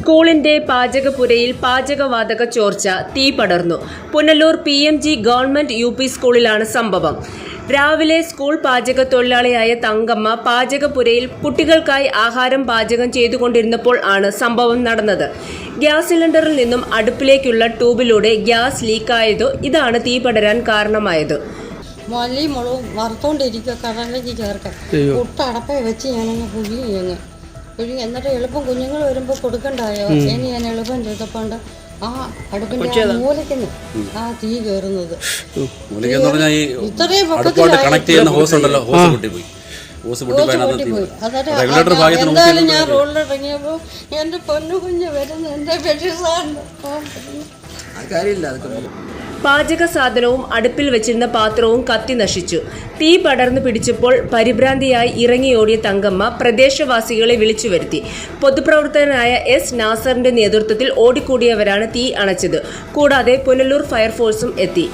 സ്കൂളിന്റെ പാചകപുരയിൽ പാചകവാതക ചോർച്ച തീ പടർന്നു. Punalur P M G government U P സ്കൂളിലാണ് സംഭവം. രാവിലെ സ്കൂൾ പാചക തൊഴിലാളിയായ തങ്കമ്മ പാചകപുരയിൽ കുട്ടികൾക്കായി ആഹാരം പാചകം ചെയ്തുകൊണ്ടിരുന്നപ്പോൾ ആണ് സംഭവം നടന്നത്. ഗ്യാസ് സിലിണ്ടറിൽ നിന്നും അടുപ്പിലേക്കുള്ള ട്യൂബിലൂടെ ഗ്യാസ് ലീക്കായതോ ഇതാണ് തീ പടരാൻ കാരണമായത്. മല്ലി മുളകും വറുത്തോണ്ടിരിക്കുക കടലിലേക്ക് ചേർക്കാം പുട്ടടപ്പ വെച്ച് ഞാനങ്ങ് അങ്ങ് പുഴുങ്ങി എന്നിട്ട് എളുപ്പം കുഞ്ഞുങ്ങൾ വരുമ്പോൾ കൊടുക്കണ്ടായോ? ഇനി ഞാൻ എളുപ്പം ചെയ്തപ്പോണ്ട് ആ അടുപ്പിന്റെ മൂലക്കുന്നു ആ തീ കയറുന്നത് ഇത്രയും എന്തായാലും ഞാൻ റോഡിലിറങ്ങിയപ്പോൾ എന്റെ പൊന്നു കുഞ്ഞ് വരുന്നു. എന്റെ പെട്ടിസാറിന് പാചക സാധനവും അടുപ്പിൽ വെച്ചിരുന്ന പാത്രവും കത്തി നശിച്ചു. തീ പടർന്നു പിടിച്ചപ്പോൾ പരിഭ്രാന്തിയായി ഇറങ്ങിയോടിയ തങ്കമ്മ പ്രദേശവാസികളെ വിളിച്ചു വരുത്തി. പൊതുപ്രവർത്തകനായ എസ് നാസറിന്റെ നേതൃത്വത്തിൽ ഓടിക്കൂടിയവരാണ് തീ അണച്ചത്. കൂടാതെ പുനലൂർ ഫയർഫോഴ്സും എത്തി.